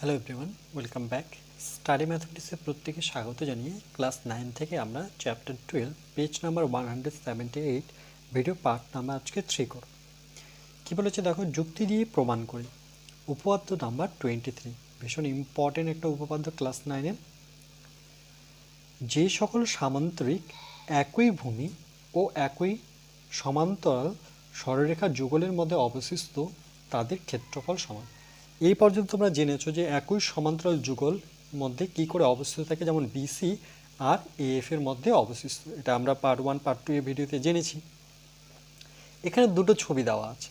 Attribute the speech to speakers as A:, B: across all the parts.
A: Hello everyone welcome back study ম্যাথমেটিক্সের প্রত্যেকে স্বাগত জানিয়ে ক্লাস নাইন থেকে আমরা chapter twelve page number one hundred seventy eight video part number আজকে থ্রি করব। কী বলেছে দেখো? যুক্তি দিয়ে প্রমাণ করি। উপপাদ্য নাম্বার টোয়েন্টি থ্রি ভীষণ ইম্পর্টেন্ট একটা উপপাদ্য ক্লাস নাইনের যে সকল সামান্তরিক একই ভূমি ও একই সমান্তরাল সরলরেখা যুগলের মধ্যে অবশিষ্ট তাদের ক্ষেত্রফল সমান। এই পর্যন্ত তোমরা জেনেছো যে একই সমান্তরাল যুগল মধ্যে কি করে অবস্থিত থাকে, যেমন বিসি আর এএফ এর মধ্যে অবস্থিত। এটা আমরা পার্ট ওয়ান পার্ট টু এর ভিডিওতে জেনেছি। এখানে দুটো ছবি দেওয়া আছে।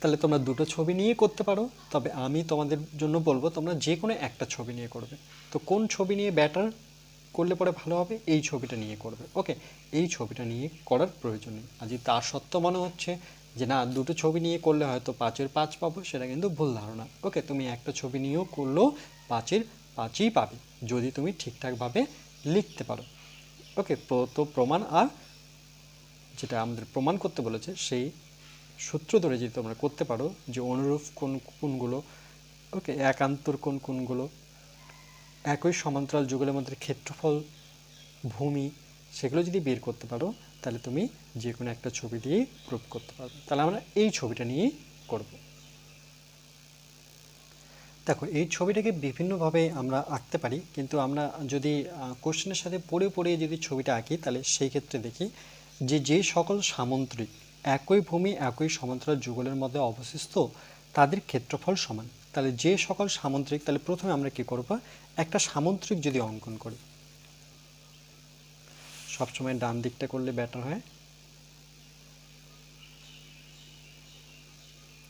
A: তাহলে তোমরা দুটো ছবি নিয়ে করতে পারো, তবে আমি তোমাদের জন্য বলব, তোমরা যে কোনো একটা ছবি নিয়ে করবে। তো কোন ছবি নিয়ে ব্যাটার করলে পরে ভালো হবে, এই ছবিটা নিয়ে করবে। ওকে এই ছবিটা নিয়ে করার প্রয়োজন নেই। আজ তার সত্ত্বেও মনে হচ্ছে যে না, দুটো ছবি নিয়ে করলে হয়তো পাঁচের পাঁচ পাবো, সেটা কিন্তু ভুল ধারণা। ওকে, তুমি একটা ছবি নিয়েও করলেও পাঁচের পাঁচই পাবে, যদি তুমি ঠিকঠাকভাবে লিখতে পারো। ওকে তো প্রমাণ আর যেটা আমাদের প্রমাণ করতে বলেছে, সেই সূত্র ধরে যদি তোমরা করতে পারো যে অনুরূপ কোন কোনগুলো, ওকে, একান্তর কোন কোনগুলো, একই সমান্তরাল যুগলের মধ্যে ক্ষেত্রফল, ভূমি সেগুলো যদি বের করতে পারো, তাহলে তুমি যে কোনো একটা ছবি দিয়ে প্রুভ করতে পারবে। তাহলে আমরা এই ছবিটা নিয়েই করব। দেখো, এই ছবিটাকে বিভিন্নভাবে আমরা আঁকতে পারি, কিন্তু আমরা যদি কোশ্চেনের সাথে পড়ে পড়ে যদি ছবিটা আঁকি, তাহলে সেই ক্ষেত্রে দেখি যে যে সকল সামন্ত্রিক, একই ভূমি, একই সমান্তরাল যুগলের মধ্যে অবশিষ্ট তাদের ক্ষেত্রফল সমান। তাহলে যে সকল সামন্ত্রিক, তাহলে প্রথমে আমরা কি করব? একটা সামন্ত্রিক যদি অঙ্কন করি সবসময় ডান দিকটা করলে বেটার হয়।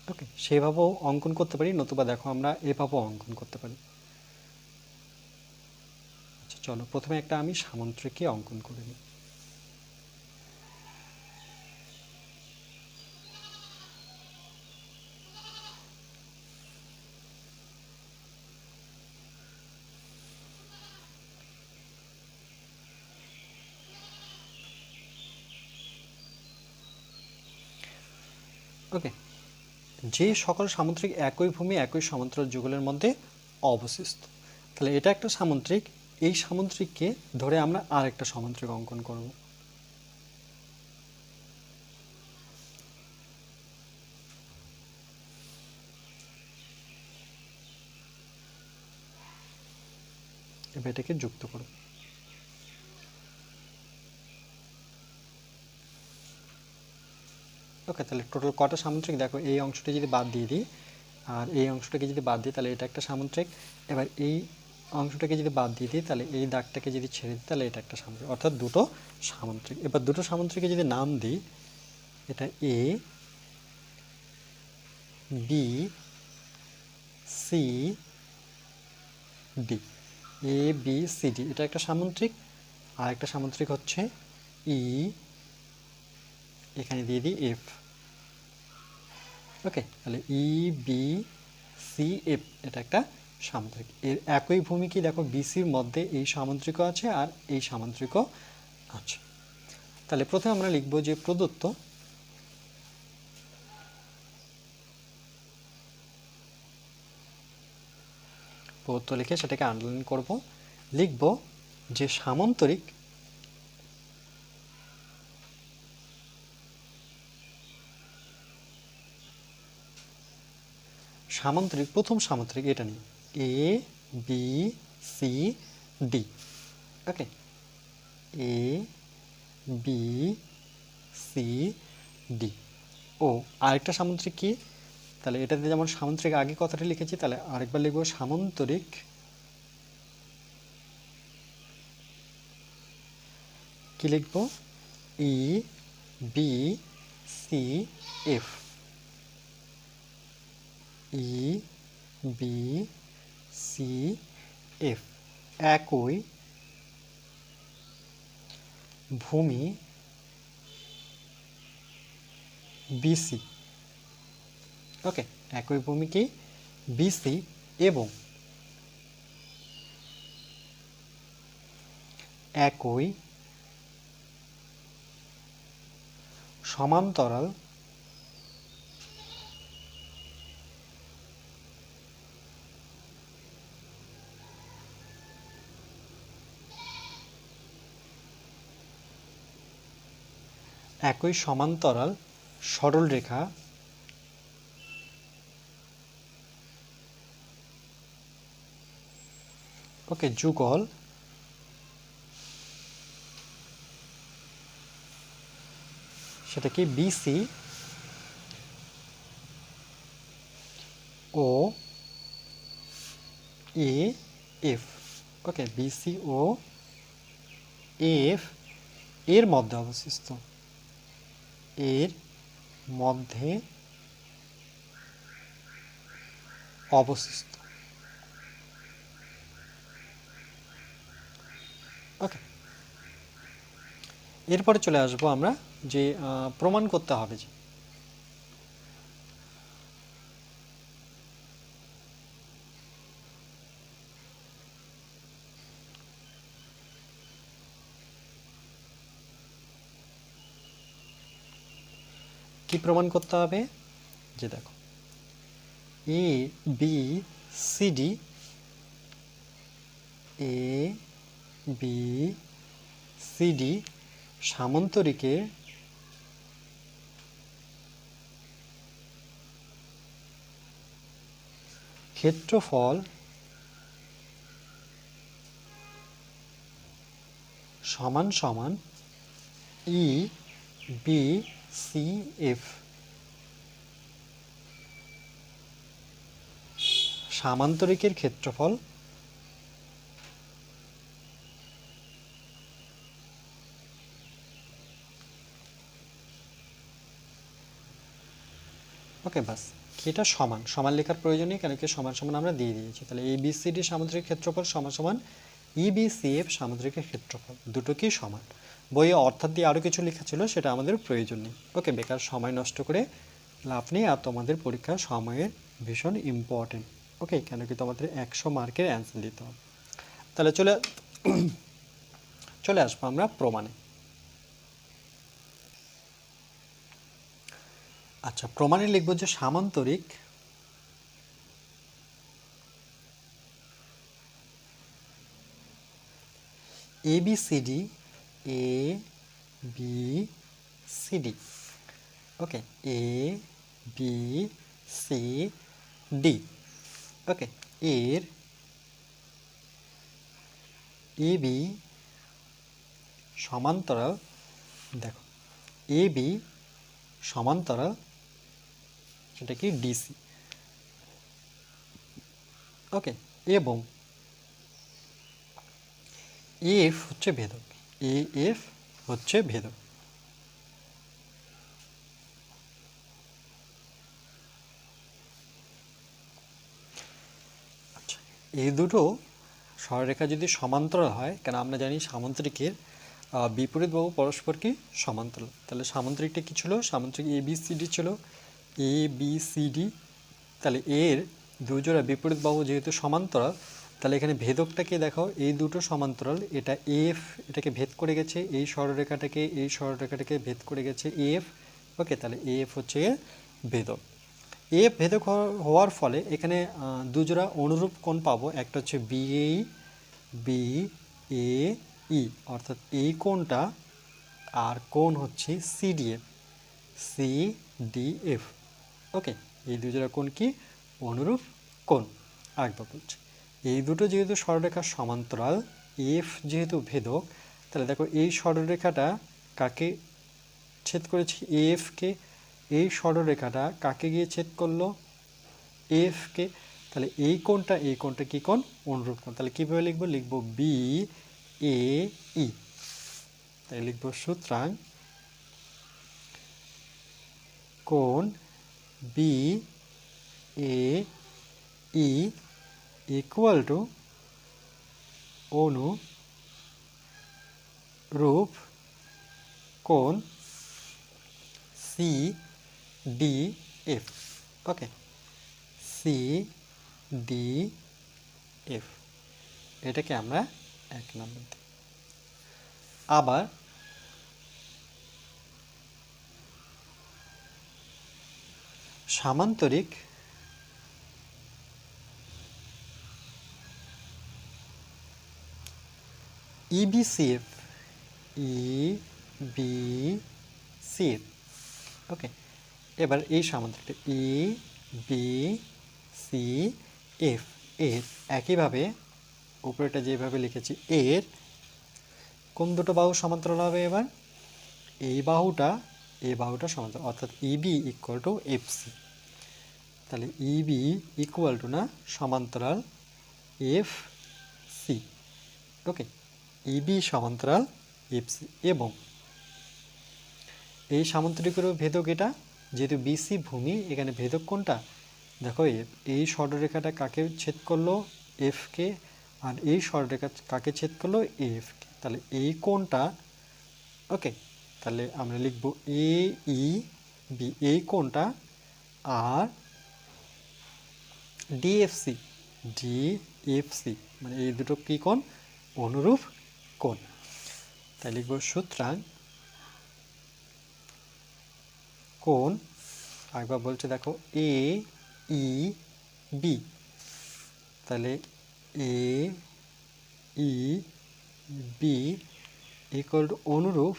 A: ওকে সেভাবেও অঙ্কন করতে পারি, নতুবা দেখো আমরা এভাবেও অঙ্কন করতে পারি। আচ্ছা চলো, প্রথমে একটা আমি সামন্ত্রিকে অঙ্কন করে নিই ওকে যে সকল সামুদ্রিক একই ভূমি, একই সমান্তরাল যুগলের মধ্যে অবশিষ্ট তাহলে এটা একটা সামুদ্রিক, এই সামুদ্রিককে ধরে আমরা আর একটা সামুদ্রিক অঙ্কন করব। এবার এটাকে যুক্ত করব। ওকে তাহলে টোটাল কটা সামুদ্রিক? দেখো, এই অংশটা যদি বাদ দিয়ে দিই, আর এই অংশটাকে যদি বাদ দিই, তাহলে এটা একটা সামুদ্রিক। এবার এই অংশটাকে যদি বাদ দিয়ে দিই, তাহলে এই দাগটাকে যদি ছেড়ে দিই, তাহলে এটা একটা সামুদ্রিক। অর্থাৎ দুটো সামুদ্রিক। এবার দুটো সামুদ্রিকে যদি নাম দিই, এটা A B C D A B C D এটা একটা সামুদ্রিক, আর একটা সামুদ্রিক হচ্ছে ই এখানে দিয়ে দিই এফ ওকে তাহলে ই বি সি এফ এটা একটা সামুদ্রিক। এর একই ভূমিকে দেখো বিসির মধ্যে এই সামুদ্রিকও আছে আর এই সামুদ্রিকও আছে। তাহলে প্রথমে আমরা লিখব যে প্রদত্ত প্রদত্ত লিখে সেটাকে আন্ডারলাইন করব। লিখব যে সামন্তরিক সামান্তরিক, প্রথম সামান্তরিক এটা নিই A B C D okay A B C D ও, আরেকটা সামুদ্রিক কি? তাহলে এটাতে যেমন সামুদ্রিক আগে কথাটা লিখেছি, তাহলে আরেকবার লিখব, সামন্তরিক কি লিখব? E B C F E, B, C, F, একই ভূমি বিসি ওকে, একই ভূমি কি? বিসি এবং একই সমান্তরাল একই সমান্তরাল সরল রেখা। ওকে, যুগল। সেটা কি? বিসি ও এ এফ ওকে বিসি ও এফ এর মধ্যে অবস্থিত। এর মধ্যে অবস্থিত ওকে এরপরে চলে আসব আমরা যে প্রমাণ করতে হবে যে কি প্রমাণ করতে হবে? যে দেখো A B C D A B C D সামন্তরিকের ক্ষেত্রফল সমান সমান ই বি সি এফ সামান্তরিকের ক্ষেত্রফল ওকে বাস, এটা সমান সমান লেখার প্রয়োজন নেই কেন কি সমান সমান আমরা দিয়ে দিয়েছি। তাহলে এ বি সি ডি সামুদ্রিক ক্ষেত্রফল সমান সমান ই বি সি এফ সামুদ্রিকের ক্ষেত্রফল দুটো কি সমান। বইয়ে অর্থাৎ দিয়ে আরও কিছু লেখা ছিল, সেটা আমাদের প্রয়োজন নেই। ওকে, বেকার সময় নষ্ট করে লাভ নেই আর তোমাদের পরীক্ষার সময়ের ভীষণ ইম্পর্টেন্ট ওকে, কেন কি তোমাদের একশো মার্কের অ্যান্সার দিতে হবে। তাহলে চলে চলে আসব আমরা প্রমাণে। আচ্ছা প্রমাণে লিখব যে সামান্তরিক A B C D A B C D okay A B C D okay এর এ বি সমান্তরাল, দেখো এ বি সমান্তরাল, সেটা কি? ডিসি ওকে এবং এফ হচ্ছে ভেদক। এ, এফ হচ্ছে ভেদক। আচ্ছা এই দুটো সরলরেখা যদি সমান্তরাল হয়, কেন আমরা জানি সামান্তরিকের বিপরীত বাহু পরস্পর কি সমান্তরাল? তাহলে সামান্তরিকটা কি ছিল? সামান্তরিক এ বি ছিল। এ বি সি ডি তাহলে এর দুজোড়া বিপরীত বাহু যেহেতু সমান্তরাল তাহলে এখানে ভেদকটাকে দেখাও এই দুটো সমান্তরাল, এটা এফ এটাকে ভেদ করে গেছে, এই সরলরেখাটাকে এই সরলরেখাটাকে ভেদ করে গেছে এফ ওকে তাহলে এফ হচ্ছে ভেদক। এফ ভেদক হওয়ার ফলে এখানে দুজোড়া অনুরূপ কোণ পাবো, একটা হচ্ছে বিএ বি এ ই অর্থাৎ এই কোণটা, আর কোণ হচ্ছে CDF C D F okay এই দুজোড়া কোণ কি? অনুরূপ কোণ, আরেকবার বলছি। এই দুটো যেহেতু সরলরেখার সমান্তরাল এফ যেহেতু ভেদক, তাহলে দেখো এই সরলরেখাটা কাকে ছেদ করেছি? এফকে এই সরলরেখাটা কাকে গিয়ে ছেদ করল? এফকে তাহলে এই কোণটা এই কোণটা কি কোণ? অনুরূপ কোণ। তাহলে কীভাবে লিখব? লিখব বি এ ই তাই লিখব সুতরাং কোণ B A E equal to অনু রূপ কোণ C D F okay C D F এটাকে আমরা এক নম্বর দিই। আবার সামান্তরিক ই সি এফ ওকে এবার এই সামান্তরিকটা এ বি সি এফ এর একইভাবে উপরেটা যেভাবে লিখেছি, এর কোন দুটো বাহু সমান্তরাল হবে এবার? এই বাহুটা এই বাহুটা সমান্তরাল, অর্থাৎ EB equal to F C তাহলে ইবি ইকুয়াল টু না, সমান্তরাল এফ সি ওকে ইবি সমান্তরাল, এফ সি এবং। এই সামান্তরিকেরও ভেদক এটা? যেহেতু বিসি ভূমি, এখানে ভেদক কোনটা? দেখো এফ এই সরলরেখাটা কাকে ছেদ করল? এফকে আর এই সরলরেখা কাকে ছেদ করল? এফকে তাহলে এই কোনটা? ওকে, তাহলে আমরা লিখব এ, ই, বি, এই কোনটা? আর ডিএফসি ডিএফসি মানে এই দুটো কী কোণ? অনুরূপ কোণ তাই লিখব সুতরাং কোণ একবার বলছে দেখো এ ই বি তাহলে A E B equal to অনুরূপ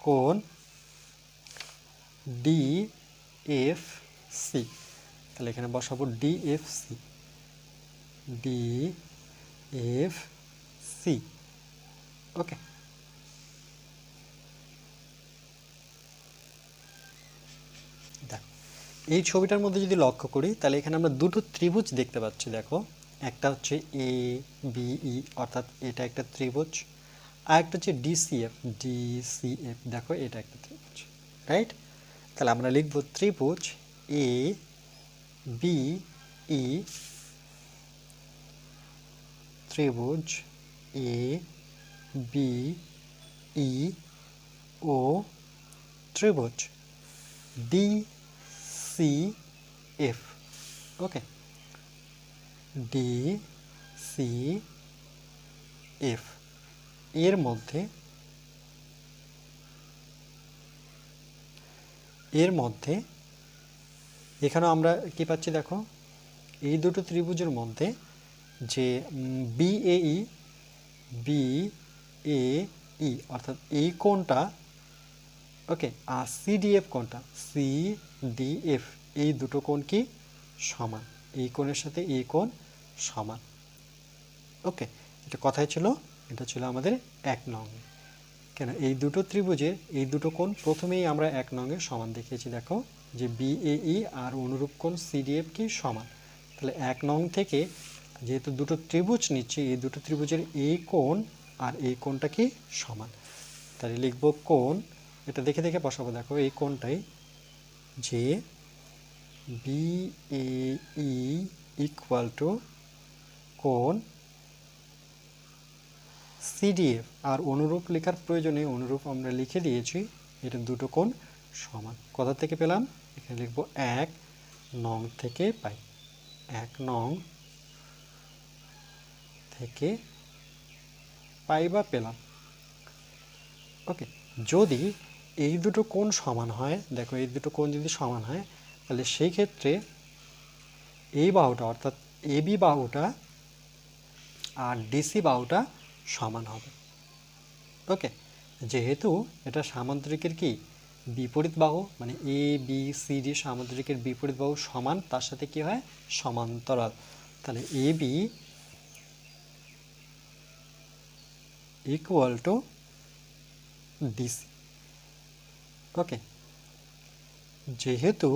A: কোণ ডি এফ সি তাহলে এখানে বসাবো D F C D F C okay দেখো এই ছবিটার মধ্যে যদি লক্ষ্য করি, তাহলে এখানে আমরা দুটো ত্রিভুজ দেখতে পাচ্ছি, দেখো। একটা হচ্ছে এ বিই অর্থাৎ এটা একটা ত্রিভুজ। আর একটা হচ্ছে ডিসিএফ ডিসিএফ দেখো, এটা একটা ত্রিভুজ রাইট তাহলে আমরা লিখব ত্রিভুজ এ বি ই ত্রিভুজ এ বি ই ও ত্রিভুজ D C F okay D C F এর মধ্যে এর মধ্যে, এখানেও আমরা কি পাচ্ছি দেখো? এই দুটো ত্রিভুজের মধ্যে যে B A E B A ই অর্থাৎ এই কোণটা ওকে আর সিডিএফ কোণটা সি ডি এফ এই দুটো কোণ কি? সমান। এই কোণের সাথে এই কোণ সমান। ওকে এটা কথাই ছিল, এটা ছিল আমাদের এক নং। কেন, এই দুটো ত্রিভুজের, এই দুটো কোণ প্রথমেই আমরা এক নঙে সমান দেখিয়েছি, দেখো, যে বিএই আর অনুরূপ কোণ সিডিএফ কি? সমান। তাহলে এক নং থেকে যেহেতু দুটো ত্রিভুজ নিচ্ছি, এই দুটো ত্রিভুজের এই কোণ আর এই কোণটা কি সমান? তাহলে লিখব কোণ। এটা দেখে দেখে বসাবো। দেখো, এই কোণটাই যে বিএই ইকুয়াল টু কোণ সিডিএফ আর অনুরূপ লেখার প্রয়োজনে অনুরূপ আমরা লিখে দিয়েছি, এটা দুটো কোণ সমান। কোথা থেকে পেলাম? এখানে লিখব এক নং থেকে পাই। এক নং থেকে পাই বা পেলাম। ওকে, যদি এই দুটো কোণ সমান হয়, দেখো এই দুটো কোণ যদি সমান হয়, তাহলে সেই ক্ষেত্রে এই বাহুটা, অর্থাৎ এবি বাহুটা আর ডিসি বাহুটা সমান হবে। ওকে, যেহেতু এটা সামান্তরিকের কি? বিপরীত বাহু মানে এ বি সি ডি সামুদ্রিকের বিপরীত বাহু সমান, তার সাথে কি হয়? সমান্তরাল। তাহলে A B equal to DC okay যেহেতু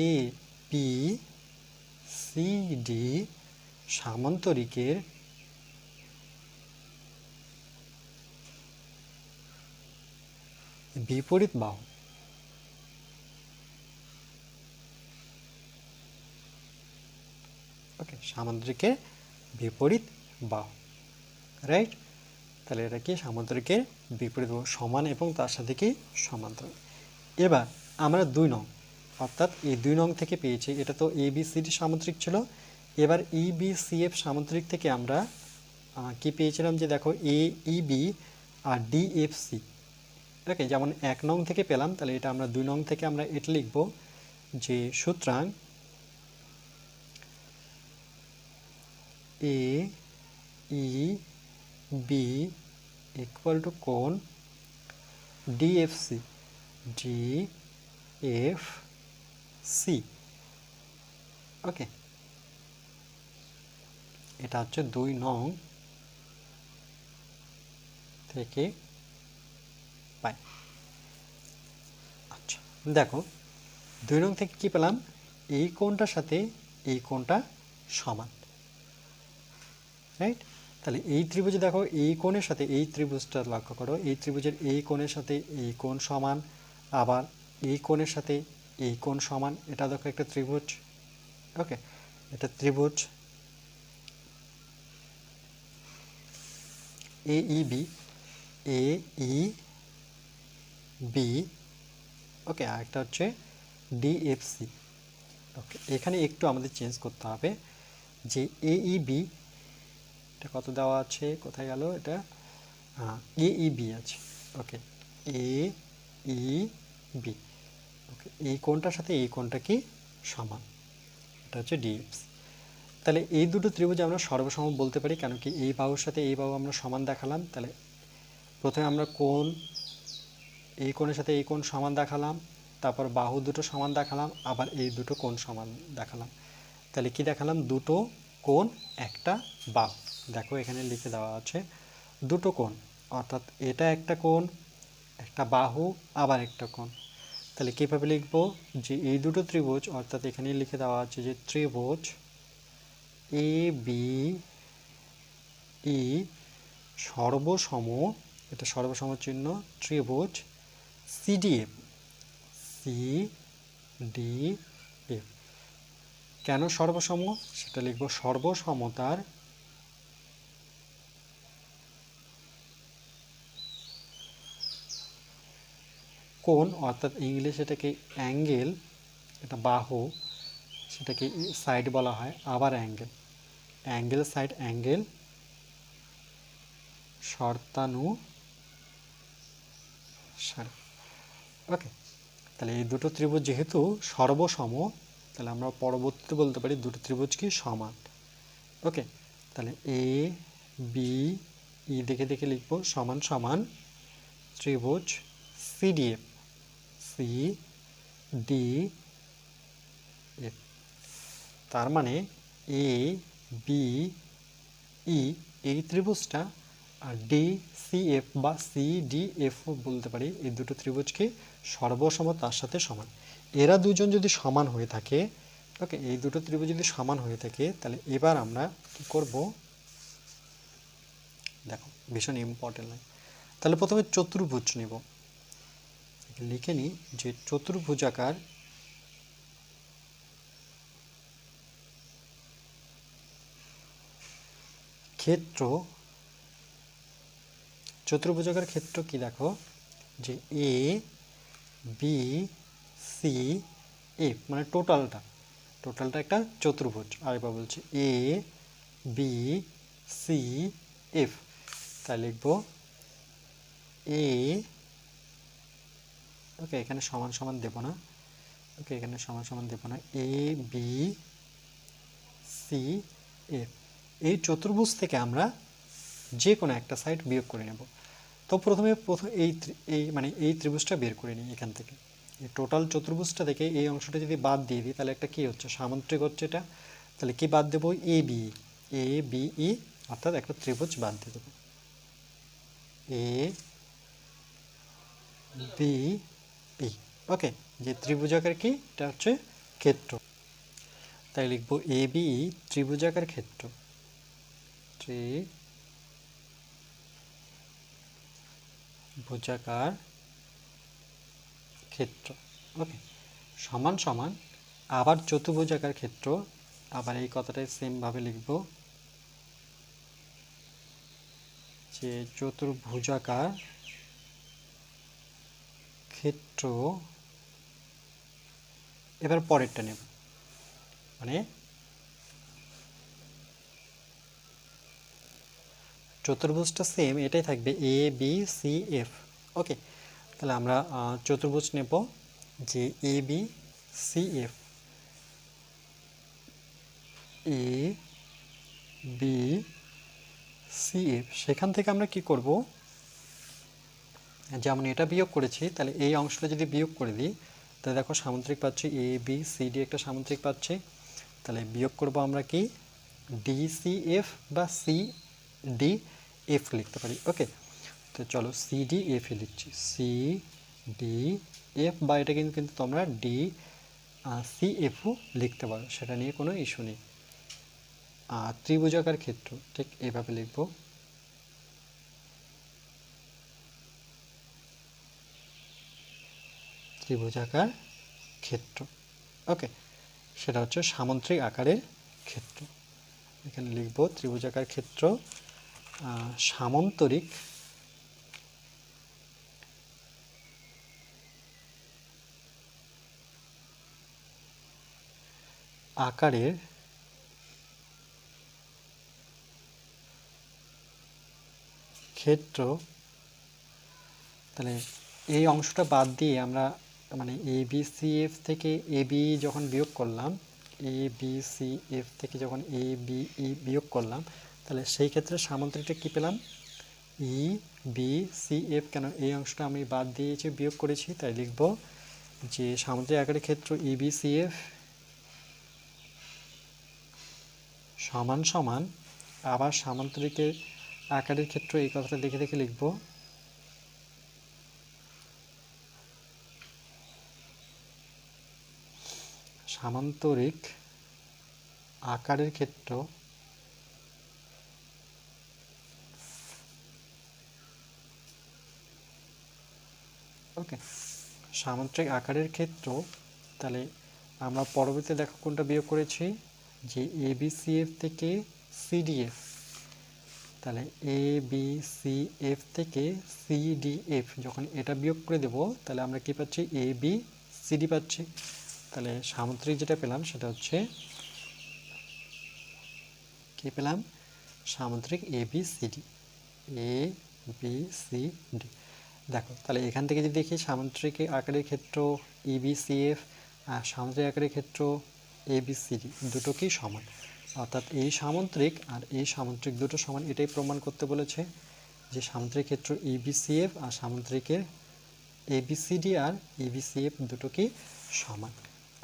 A: এ বি সি ডি সামান্তরিকের বিপরীত বাহু ওকে সামান্তরিকের বিপরীত বাহু রাইট? তাহলে এটা কি সামান্তরিকের বিপরীত সমান এবং তার সাথে কি সমান্তরাল। এবার আমরা দুই নং, অর্থাৎ এই দুই নং থেকে পেয়েছি, এটা তো এ বি সিডি সামান্তরিক ছিল। এবার ই বি সি এফ সামান্তরিক থেকে আমরা কি পেয়েছিলাম যে দেখো এ ই বি আর ডি এফ সি ওকে, যেমন এক নং থেকে পেলাম, তাহলে এটা আমরা দুই নং থেকে আমরা এটা লিখব যে সুতরাং A E B equal to কোণ ডিএফসি সি ওকে এটা হচ্ছে দুই নং থেকে পাই। আচ্ছা দেখো, দুই নং থেকে কি পেলাম? এই কোণটার সাথে এই কোণটা সমান। রাইট তাহলে এই ত্রিভুজে দেখো এই কোণের সাথে এই ত্রিভুজটা লক্ষ্য করো। এই ত্রিভুজের এই কোণের সাথে এই কোণ সমান, আবার এই কোণের সাথে এই কোণ সমান, এটা দেখো একটা ত্রিভুজ। ওকে, এটা ত্রিভুজ। এ E B, A E B, ওকে আরেকটা হচ্ছে ডিএফসি ওকে, এখানে একটু আমাদের চেঞ্জ করতে হবে যে এইবি এটা কত দেওয়া আছে? কোথায় গেল এটা? এ, ই, বি আছে। ওকে এ, ই, বি। ওকে এই কোণটার সাথে এই কোণটা কি সমান? এটা হচ্ছে ডিএফসি তাহলে এই দুটো ত্রিভুজ আমরা সর্বসম বলতে পারি, কেন কি এই বাহুর সাথে এই বাহু আমরা সমান দেখালাম। তাহলে প্রথমে আমরা কোণ, এই কোণের সাথে এই কোণ সমান দেখালাম, তারপর বাহু দুটো সমান দেখালাম, আবার এই দুটো কোণ সমান দেখালাম। তাহলে কি দেখালাম? দুটো কোণ, একটা বাহু। দেখো এখানে লিখে দেওয়া আছে, দুটো কোণ, অর্থাৎ এটা একটা কোণ, একটা বাহু, আবার একটা কোণ। তাহলে কীভাবে লিখব? যে এই দুটো ত্রিভুজ, অর্থাৎ এখানে লিখে দেওয়া আছে যে ত্রিভুজ এ, বি, ই, সর্বসম, এটা সর্বসম চিহ্ন, ত্রিভুজ সিডিএফ সি ডি এফ। কেন সর্বসম? সেটা লিখব সর্বসমতার কোণ, অর্থাৎ ইংলিশ এটাকে অ্যাঙ্গেল, এটা বাহু, সেটাকে সাইড বলা হয়, আবার অ্যাঙ্গেল। অ্যাঙ্গেল, সাইড, অ্যাঙ্গেল শর্তানু ওকে, তাহলে এই দুটো ত্রিভুজ যেহেতু সর্বসম, তাহলে আমরা পরবর্তীতে বলতে পারি দুটো ত্রিভুজ কি সমান। ওকে, তাহলে এ, বি, ই দেখে দেখে লিখব, সমান সমান ত্রিভুজ সিডিএফ সি ডি এফ তার মানে এ বি ই এই ত্রিভুজটা, আর ডি সি এফ বা সি ডি এফ বলতে পারি, এই দুটো ত্রিভুজকে সর্বসম তার সাথে সমান। এরা দুজন যদি সমান হয়ে থাকে, ওকে, এই দুটো ত্রিভুজ যদি সমান হয়ে থাকে, তাহলে এবার আমরা কি করব? দেখো, ভীষণ ইম্পর্টেন্ট লাইন তাহলে প্রথমে চতুর্ভুজ নেব। লিখে নিই যে চতুর্ভুজাকার ক্ষেত্র চতুর্ভুজাকার ক্ষেত্র কি দেখো? যে এ বি সি এফ মানে টোটালটা। টোটালটা একটা চতুর্ভুজ। আরেকবার বলছি এ বি সি এফ তাই লিখব এ ওকে এখানে সমান সমান দেব না। ওকে এখানে সমান সমান দেব না। এ বি সি এফ এই চতুর্ভুজ থেকে আমরা যে কোনো একটা সাইড বিয়োগ করে নেব। তো প্রথমে প্রথম এই এই মানে এই ত্রিভুজটা বের করে নিই এখান থেকে। এই টোটাল চতুর্ভুজটা থেকে এই অংশটা যদি বাদ দিয়ে দিই, তাহলে একটা কি হচ্ছে? সামুদ্রিক হচ্ছে এটা। তাহলে কি বাদ দেবো? A B A B E অর্থাৎ একটা ত্রিভুজ বাদ দিয়ে দেবো। এ বি ই ওকে যে ত্রিভুজাকার কি? এটা হচ্ছে ক্ষেত্র। তাই লিখব এ বি ই ত্রিভুজাকার ক্ষেত্র। ত্রিভুজাকার ক্ষেত্র। ওকে সমান সমান আবার চতুর্ভুজাকার ক্ষেত্র। আবার এই কথাটাই সেমভাবে লিখব। যে চতুর্ভুজাকার ক্ষেত্র, এবার পরেরটা নেব। মানে চতুর্ভুজটা সেম এটাই থাকবে A B C F okay তাহলে আমরা চতুর্ভুজ নেব যে A B C F A B C F সেখান থেকে আমরা কি করব? যেমন এটা বিয়োগ করেছি, তাহলে এই অংশটা যদি বিয়োগ করে দিই, তাহলে দেখো সামুদ্রিক পাচ্ছি এ বি সি ডি একটা সামুদ্রিক পাচ্ছি। তাহলে বিয়োগ করব আমরা কি? ডি সি এফ বা সি ডি এফ লিখতে পারি। ওকে তো চলো সি ডি এফ লিখছি। সি ডি এফ বা এটা কিন্তু কিন্তু তোমরা ডি সি এফও লিখতে পারো। সেটা নিয়ে কোনো ইস্যু নেই। আর ত্রিভুজাকার ক্ষেত্র, ঠিক এভাবে লিখব। ত্রিভুজাকার ক্ষেত্র। ওকে সেটা হচ্ছে সামন্ত্রিক আকারের ক্ষেত্র। এখানে লিখব ত্রিভুজাকার ক্ষেত্র সামন্তরিক আকারের ক্ষেত্র। তাহলে এই অংশটা বাদ দিয়ে আমরা মানে এ বি সি এফ থেকে এ বি যখন বিয়োগ করলাম এ বি সি এফ থেকে যখন এ বি ই বিয়োগ করলাম, তাহলে সেই ক্ষেত্রে সামন্ত্রিকটা কী পেলাম? ই বি সি এফ কেন এই অংশটা আমি বাদ দিয়েছি বিয়োগ করেছি, তাই লিখব যে সামুদ্রিক আকারের ক্ষেত্র ই বি সি এফ সমান সমান আবার সামান্তরিকের আকারের ক্ষেত্র এই কথাটা দেখে দেখে লিখব সামান্তরিক আকারের ক্ষেত্র ওকে। সামান্তরিক আকারের ক্ষেত্র, তাহলে আমরা পরবর্তীতে দেখো কোনটা বিয়োগ করেছি, যে এ বি সি এফ থেকে সিডিএফ তাহলে এ বি সি এফ থেকে সিডিএফ যখন এটা বিয়োগ করে দেব, তাহলে আমরা কি পাচ্ছি? এ বি সিডি পাচ্ছি। তাহলে সামুদ্রিক যেটা পেলাম সেটা হচ্ছে, কি পেলাম? সামুদ্রিক A B C D A B C D দেখো, তাহলে এখান থেকে যদি দেখি সামুদ্রিক আকারের ক্ষেত্র ই বি সি এফ আর সামুদ্রিক আকারের ক্ষেত্র এ বি সি ডি দুটো কি সমান। অর্থাৎ এই সামুদ্রিক আর এই সামুদ্রিক দুটো সমান, এটাই প্রমাণ করতে বলেছে যে সামুদ্রিক ক্ষেত্র ই বি সি এফ আর সামুদ্রিকের এ বি সি ডি আর ই বি সি এফ দুটো কি সমান।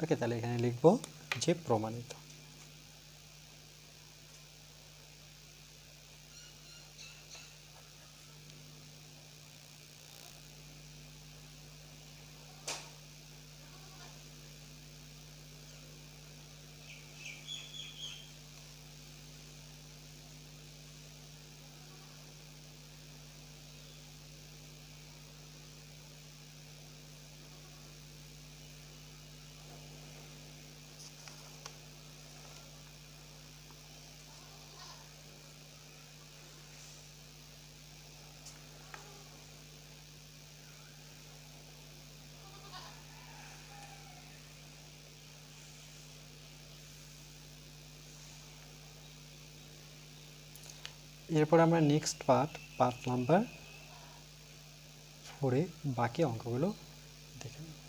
A: ওকে তাহলে এখানে লিখব যে প্রমাণিত এরপর আমরা নেক্সট পার্ট পার্ট নাম্বার ফোরে বাকি অঙ্কগুলো দেখে নেব।